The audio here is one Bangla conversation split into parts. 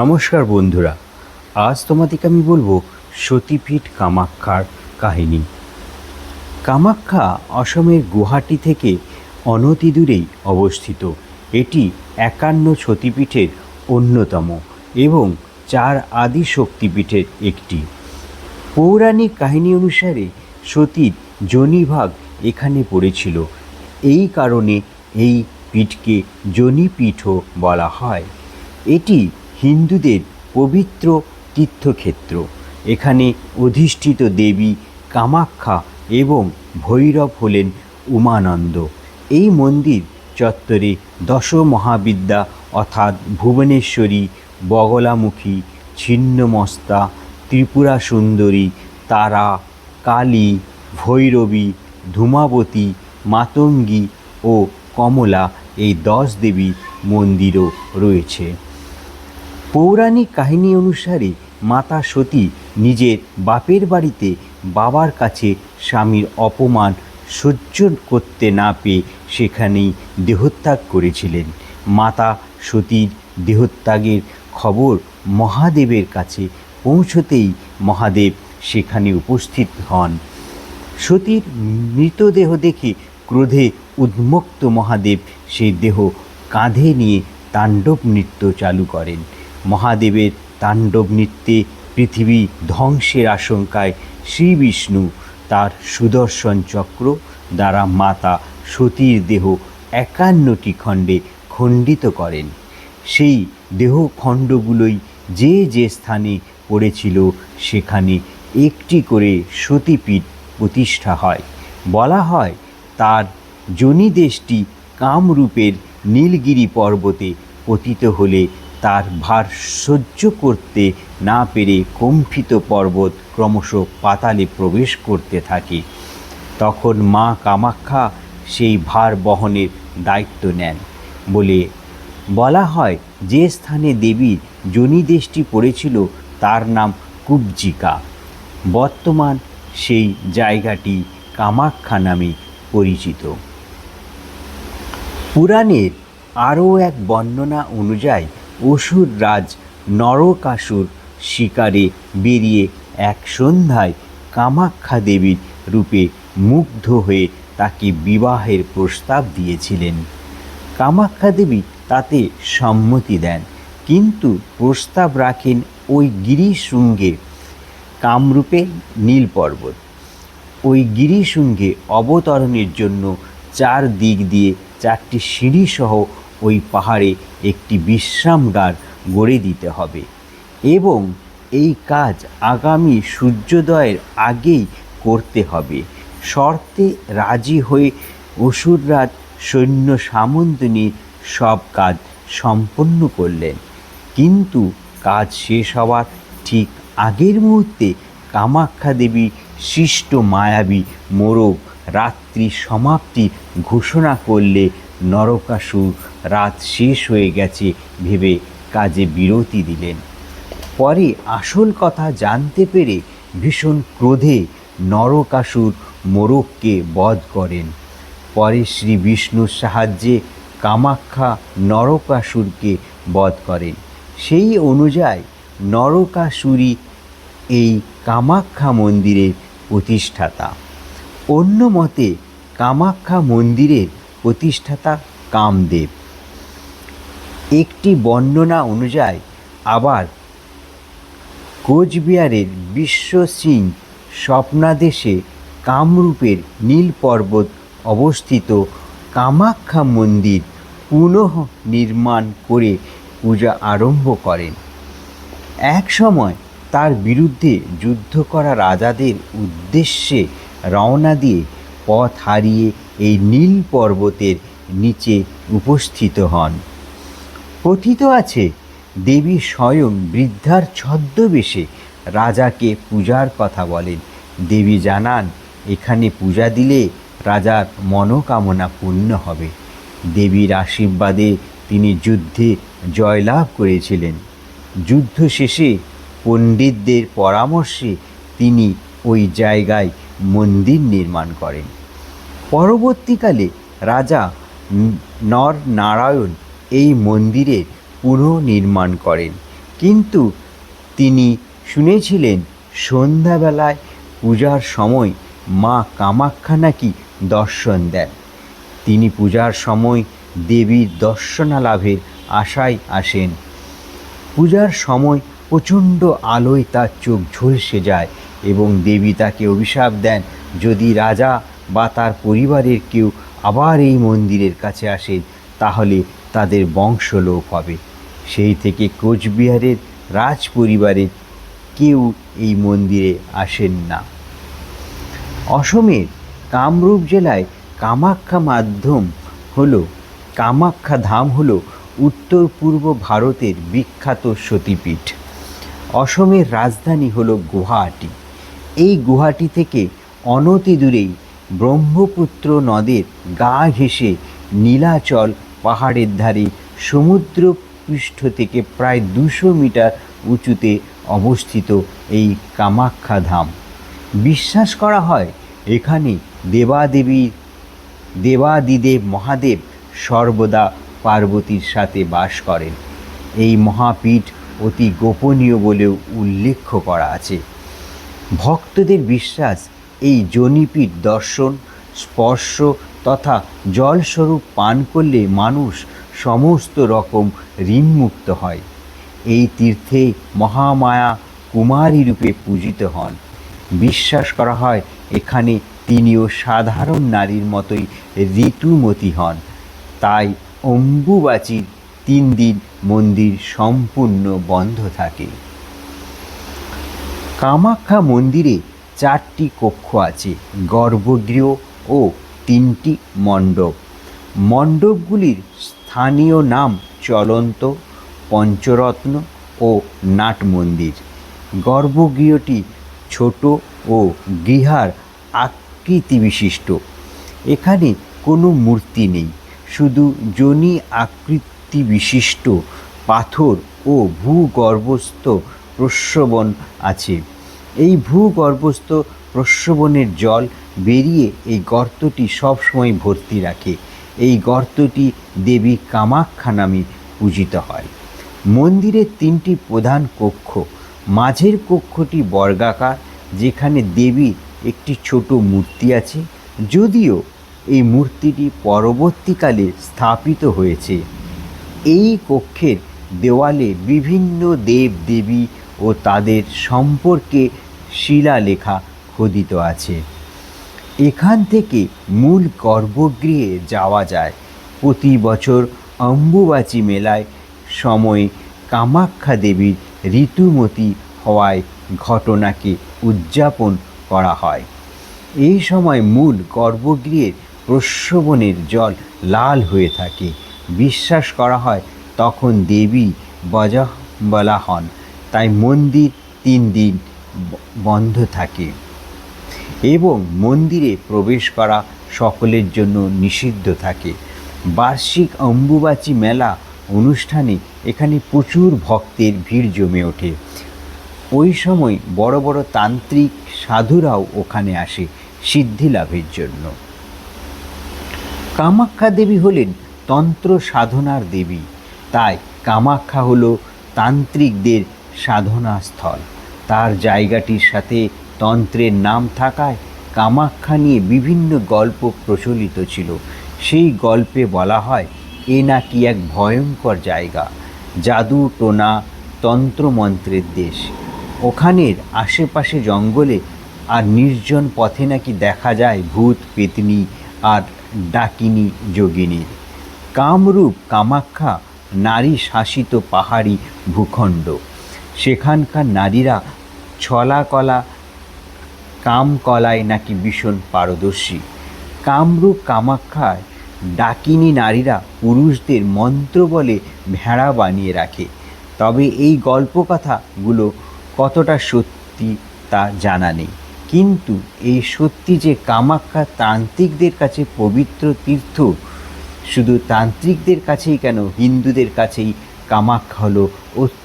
নমস্কার বন্ধুরা, আজ তোমাদেরকে আমি বলব সতীপীঠ কামাখ্যার কাহিনী। কামাখ্যা অসমের গুয়াহাটি থেকে অনতি দূরেই অবস্থিত। এটি একান্ন সতীপীঠের অন্যতম এবং চার আদি শক্তিপীঠের একটি। পৌরাণিক কাহিনী অনুসারে সতীর যোনিভাগ এখানে পড়েছিল। এই কারণে এই পীঠকে যোনিপীঠও বলা হয়। এটি হিন্দুদের পবিত্র তীর্থক্ষেত্র। এখানে অধিষ্ঠিত দেবী কামাখ্যা এবং ভৈরব হলেন উমানন্দ। এই মন্দির চত্বরে দশ মহাবিদ্যা অর্থাৎ ভুবনেশ্বরী, বগলামুখী, ছিন্নমস্তা ত্রিপুরা সুন্দরী তারা, কালী, ভৈরবী, ধূমাবতী, মাতঙ্গী ও কমলা এই দশ দেবী মন্দিরও রয়েছে। পৌরাণিক কাহিনী অনুসারে মাতা সতী নিজের বাপের বাড়িতে বাবার কাছে স্বামীর অপমান সহ্য করতে না পেয়ে সেখানেই দেহত্যাগ করেছিলেন। মাতা সতীর দেহত্যাগের খবর মহাদেবের কাছে পৌঁছতেই মহাদেব সেখানে উপস্থিত হন। সতীর মৃতদেহ দেখে ক্রোধে উন্মুক্ত মহাদেব সেই দেহ কাঁধে নিয়ে তাণ্ডব নৃত্য চালু করেন। মহাদেবের তাণ্ডব নৃত্যে পৃথিবী ধ্বংসের আশঙ্কায় শ্রী বিষ্ণু তার সুদর্শন চক্র দ্বারা মাতা সতীর দেহ একান্নটি খণ্ডে খণ্ডিত করেন। সেই দেহখণ্ডগুলোই যে যে স্থানে পড়েছিল সেখানে একটি করে সতীপীঠ প্রতিষ্ঠা হয়। বলা হয় তার জনিদেশটি কামরূপের নীলগিরি পর্বতে পতিত হলে তার ভার সহ্য করতে না পেরে কম্পিত পর্বত ক্রমশ পাতালে প্রবেশ করতে থাকে। তখন মা কামাখ্যা সেই ভার বহনের দায়িত্ব নেন, বলে, বলা হয় যে স্থানে দেবীর জনিদেশটি পড়েছিল তার নাম কুবজিকা। বর্তমান সেই জায়গাটি কামাখ্যা নামে পরিচিত। পুরাণের আরও এক বর্ণনা অনুযায়ী অসুর রাজ নরকাসুর শিকারে বেরিয়ে এক সন্ধ্যায় কামাখ্যা দেবীর রূপে মুগ্ধ হয়ে তাকে বিবাহের প্রস্তাব দিয়েছিলেন। কামাখ্যা দেবী তাতে সম্মতি দেন, কিন্তু প্রস্তাব রাখেন ওই গিরিশৃঙ্গে কামরূপে নীল পর্বত ওই গিরিশৃঙ্গে অবতরণের জন্য চার দিক দিয়ে চারটি সিঁড়িসহ ওই পাহাড়ে একটি বিশ্রামগার গড়ে দিতে হবে। এবং এই কাজ আগামী সূর্যোদয়ের আগেই করতে হবে। শর্তে রাজি হয়ে অসুররাজ সৈন্য সামন্ত নিয়ে সব কাজ সম্পন্ন করলেন। কিন্তু কাজ শেষ হওয়ার ঠিক আগের মুহূর্তে কামাখ্যা দেবী সৃষ্ট মায়াবী মোরগ রাত্রি সমাপ্তি ঘোষণা করলে নরকাসুর, রাত শেষ হয়ে গেছে ভেবে কাজে বিরতি দিলেন। পরে আসল কথা জানতে পেরে ভীষণ ক্রোধে নরকাসুর মোরগকে বধ করেন। পরে শ্রী বিষ্ণুর সাহায্যে কামাখ্যা নরকাসুরকে বধ করেন। সেই অনুযায়ী নরকাসুরী এই কামাখ্যা মন্দিরের প্রতিষ্ঠাতা। অন্য মতে কামাখ্যা মন্দিরের প্রতিষ্ঠাতা কামদেব। একটি বর্ণনা অনুযায়ী আবার কোচবিহারের বিশ্ব সিং স্বপ্নাদেশে কামরূপের নীল পর্বত অবস্থিত কামাখ্যা মন্দির পুনঃ নির্মাণ করে পূজা আরম্ভ করেন। এক সময় তার বিরুদ্ধে যুদ্ধ করা রাজাদের উদ্দেশ্যে রওনা দিয়ে পথ হারিয়ে এই নীল পর্বতের নিচে উপস্থিত হন। কথিত আছে, দেবী স্বয়ং বৃদ্ধার ছদ্মবেশে রাজাকে পূজার কথা বলেন। দেবী জানান, এখানে পূজা দিলে রাজার মনোকামনা পূর্ণ হবে। দেবীর আশীর্বাদে তিনি যুদ্ধে জয়লাভ করেছিলেন। যুদ্ধ শেষে পণ্ডিতদের পরামর্শে তিনি ওই জায়গায় মন্দির নির্মাণ করেন। পরবর্তীকালে রাজা ন- নর নারায়ণ এই মন্দিরের পুনর্নির্মাণ করেন। কিন্তু তিনি শুনেছিলেন সন্ধ্যাবেলায় পূজার সময় মা কামাখ্যা নাকি দর্শন দেন। তিনি পূজার সময় দেবীর দর্শনা লাভের আশায় আসেন। পূজার সময় প্রচণ্ড আলোয় তার চোখ ঝলসে যায় এবং দেবী তাকে অভিশাপ দেন, যদি রাজা বা তার পরিবারের কেউ আবার এই মন্দিরের কাছে আসে তাহলে তাদের বংশলোপ হবে। সেই থেকে কোচবিহারের রাজ পরিবারের কেউ এই মন্দিরে আসেন না। অসমের কামরূপ জেলায় কামাখ্যা মাধ্যম হলো, কামাখ্যা ধাম হলো উত্তর পূর্ব ভারতের বিখ্যাত সতীপীঠ। অসমের রাজধানী হলো গুয়াহাটি। এই গুয়াহাটি থেকে অনতি দূরেই ব্রহ্মপুত্র নদের গা ঘেঁষে নীলাচল পাহাড়ের ধারে সমুদ্র পৃষ্ঠ থেকে প্রায় দুশো মিটার উঁচুতে অবস্থিত এই কামাখ্যা ধাম। বিশ্বাস করা হয়, এখানে দেবাদেবীর দেবাদিদেব মহাদেব সর্বদা পার্বতীর সাথে বাস করেন। এই মহাপীঠ অতি গোপনীয় বলেও উল্লেখ করা আছে। ভক্তদের বিশ্বাস এই জনিপীঠ দর্শন, স্পর্শ তথা জলস্বরূপ পান করলে মানুষ সমস্ত রকম ঋণমুক্ত হয়। এই তীর্থে মহামায়া কুমারী রূপে পূজিত হন। বিশ্বাস করা হয়, এখানে তিনিও সাধারণ নারীর মতোই ঋতুমতী হন। তাই অম্বুবাচীর তিন দিন মন্দির সম্পূর্ণ বন্ধ থাকে। কামাখ্যা মন্দিরে চারটি কক্ষ আছে, গর্ভগৃহ ও তিনটি মণ্ডপ। মণ্ডপগুলির স্থানীয় নাম চলন্ত, পঞ্চরত্ন ও নাট মন্দির। গর্ভগৃহটি ছোট ও গৃহার আকৃতি বিশিষ্ট এখানে কোনো মূর্তি নেই, শুধু জনি আকৃতি বিশিষ্ট পাথর ও ভূগর্ভস্থ প্রস্রবণ আছে। এই ভূগর্ভস্থ প্রস্রবণের জল বেরিয়ে এই গর্তটি সবসময় ভর্তি রাখে। এই গর্তটি দেবী কামাখ্যা নামে পূজিত হয়। মন্দিরের তিনটি প্রধান কক্ষ। মাঝের কক্ষটি বর্গাকার, যেখানে দেবীর একটি ছোট মূর্তি আছে। যদিও এই মূর্তিটি পরবর্তীকালে স্থাপিত হয়েছে। এই কক্ষের দেওয়ালে বিভিন্ন দেব দেবী ও তাদের সম্পর্কে শিলালেখা খোদিত আছে। এখান থেকে মূল গর্ভগৃহে যাওয়া যায়। প্রতি বছর অম্বুবাচী মেলায় সময় কামাখ্যা দেবীর ঋতুমতী হওয়ায় ঘটনাকে উদযাপন করা হয়। এই সময় মূল গর্ভগৃহের প্রস্রবণের জল লাল হয়ে থাকে। বিশ্বাস করা হয় তখন দেবী বলা হন। তাই মন্দির তিন দিন বন্ধ থাকে। এবং মন্দিরে প্রবেশ করা সকলের জন্য নিষিদ্ধ থাকে। বার্ষিক অম্বুবাচী মেলা অনুষ্ঠানে এখানে প্রচুর ভক্তের ভিড় জমে ওঠে। ওই সময় বড় বড় তান্ত্রিক সাধুরাও ওখানে আসে সিদ্ধি লাভের জন্য। কামাখ্যা দেবী হলেন তন্ত্র সাধনার দেবী। তাই কামাখ্যা হলো তান্ত্রিকদের সাধনা স্থল তার জায়গাটির সাথে তন্ত্রের নাম থাকায় কামাখ্যা নিয়ে বিভিন্ন গল্প প্রচলিত ছিল। সেই গল্পে বলা হয়, এ নাকি এক ভয়ঙ্কর জায়গা। জাদু, টোনা, তন্ত্রমন্ত্রের দেশ। ওখানের আশেপাশে জঙ্গলে আর নির্জন পথে নাকি দেখা যায় ভূত, পেতনি আর ডাকিনী যোগিনীর কামরূপ কামাখ্যা নারী শাসিত পাহাড়ি ভূখণ্ড। সেখানকার নারীরা ছলাকলা কামকলায় নাকি ভীষণ পারদর্শী। কামরূপ কামাখ্যায় ডাকিনী নারীরা পুরুষদের মন্ত্র বলে ভেড়া বানিয়ে রাখে। তবে এই গল্পকথাগুলো কতটা সত্যি তা জানা নেই। কিন্তু এই সত্যি যে কামাখ্যা তান্ত্রিকদের কাছে পবিত্র তীর্থ, শুধু তান্ত্রিকদের কাছেই কেন, হিন্দুদের কাছেই কামাখ্যা হলো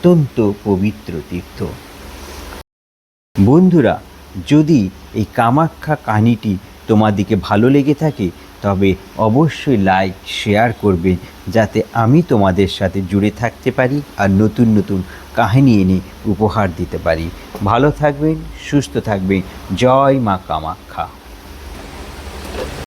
অত্যন্ত পবিত্র তীর্থ। বন্ধুরা, যদি এই কামাখ্যা কাহিনীটি তোমাদিকে ভালো লেগে থাকে, তবে অবশ্যই লাইক শেয়ার করবেন যাতে আমি তোমাদের সাথে জুড়ে থাকতে পারি আর নতুন নতুন কাহিনী এনে উপহার দিতে পারি। ভালো থাকবেন, সুস্থ থাকবেন। জয় মা কামাখ্যা।